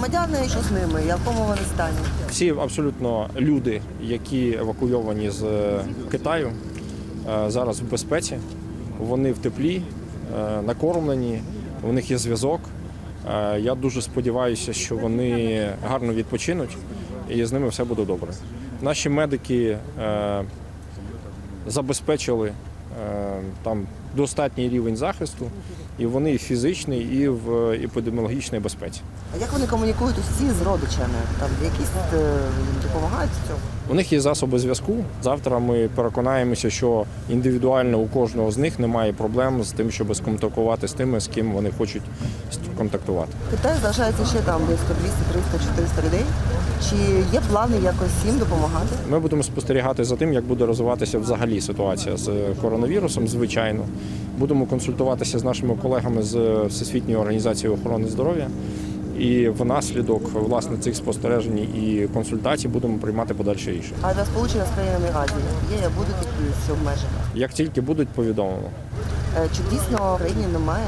громадяни, що з ними, якому вони стані? Всі абсолютно люди, які евакуйовані з е, Китаю, е, зараз в безпеці. Вони в теплі, е, накормлені, у них є зв'язок. Я дуже сподіваюся, що вони гарно відпочинуть і з ними все буде добре. Наші медики забезпечили там достатній рівень захисту, і вони і фізичний, і в епідеміологічній безпеці. А як вони комунікують усі з родичами? Там якісь е, допомагають в цьому? У них є засоби зв'язку. Завтра ми переконаємося, що індивідуально у кожного з них немає проблем з тим, щоб сконтактувати з тими, з ким вони хочуть контактувати. Китай залишається ще там близько 200, 300, 400 людей. Чи є плани якось їм допомагати? Ми будемо спостерігати за тим, як буде розвиватися взагалі ситуація з коронавірусом. Звичайно, будемо консультуватися з нашими колегами з Всесвітньої організації охорони здоров'я. І внаслідок власне цих спостережень і консультацій будемо приймати подальші рішення. А за сполучення з країнами Азії є, будуть якісь обмеження? Як тільки будуть повідомлено. Е, Чи дійсно в країні немає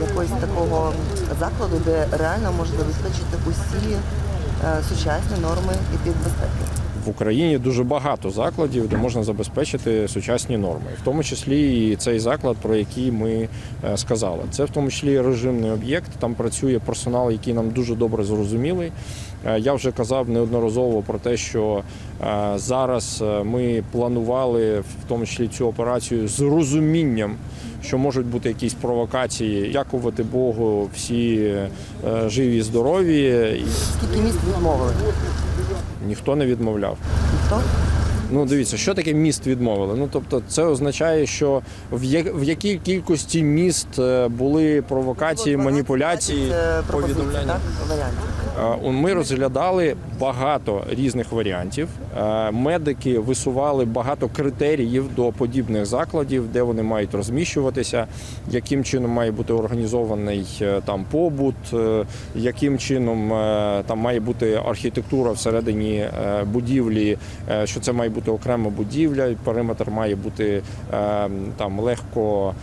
якогось такого закладу, де реально може забезпечити усі е, сучасні норми і безпеки? В Україні дуже багато закладів, де можна забезпечити сучасні норми, в тому числі і цей заклад, про який ми е, сказали. Це в тому числі режимний об'єкт. Там працює персонал, який нам дуже добре зрозумілий. Е, Я вже казав неодноразово про те, що е, зараз ми планували в тому числі цю операцію з розумінням. Що можуть бути якісь провокації, дякувати Богу, всі живі, здорові, і Скільки міст відмовили? Ніхто не відмовляв. Ніхто? Ну, дивіться, що таке міст відмовили? Ну тобто, це означає, що в, я- в якій кількості міст е, були провокації, маніпуляції, 12 пропозицій, повідомляння. Е, Ми розглядали багато різних варіантів. Е, Медики висували багато критеріїв до подібних закладів, де вони мають розміщуватися, яким чином має бути організований е, там побут, яким чином там має бути архітектура всередині будівлі, що це має бути окрема будівля, периметр має бути там легко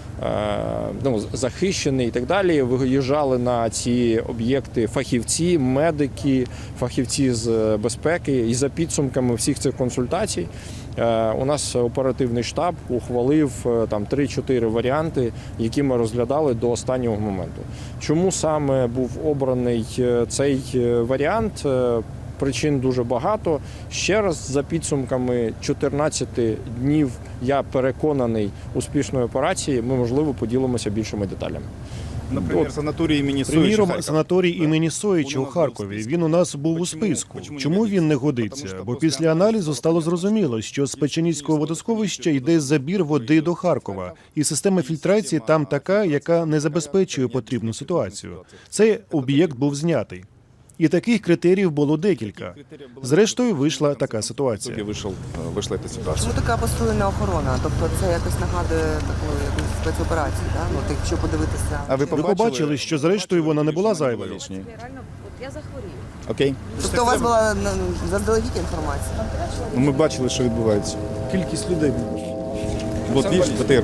ну, захищений і так далі. Виїжджали на ці об'єкти фахівці, медики, фахівці з е, безпеки. І за підсумками всіх цих консультацій е, у нас оперативний штаб ухвалив е, там 3-4 варіанти, які ми розглядали до останнього моменту. Чому саме був обраний цей варіант? Причин дуже багато. Ще раз за підсумками 14 днів я переконаний успішної операції. Ми можливо поділимося більшими деталями. Наприклад, санаторій імені Приміром, санаторій імені Соїча у Харкові. Він у нас був у списку. Чому він не годиться? Бо після аналізу стало зрозуміло, що з Печеніцького водосховища йде забір води до Харкова, і система фільтрації там така, яка не забезпечує потрібну ситуацію. Цей об'єкт був знятий. І таких критеріїв було декілька. Зрештою, вийшла така ситуація. Вийшов, е, вийшла ця ситуація. Чому така посилена охорона? Тобто це якось нагадує таку якусь спецоперацію, да? ну, так, якщо подивитися. А ви Ви побачили, що зрештою вона не була зайвою. Реально, от я захворію. Окей. Тобто у вас була ну, заздалегідь інформація? Ну, ми бачили, що відбувається. Кількість людей. От більше БТР.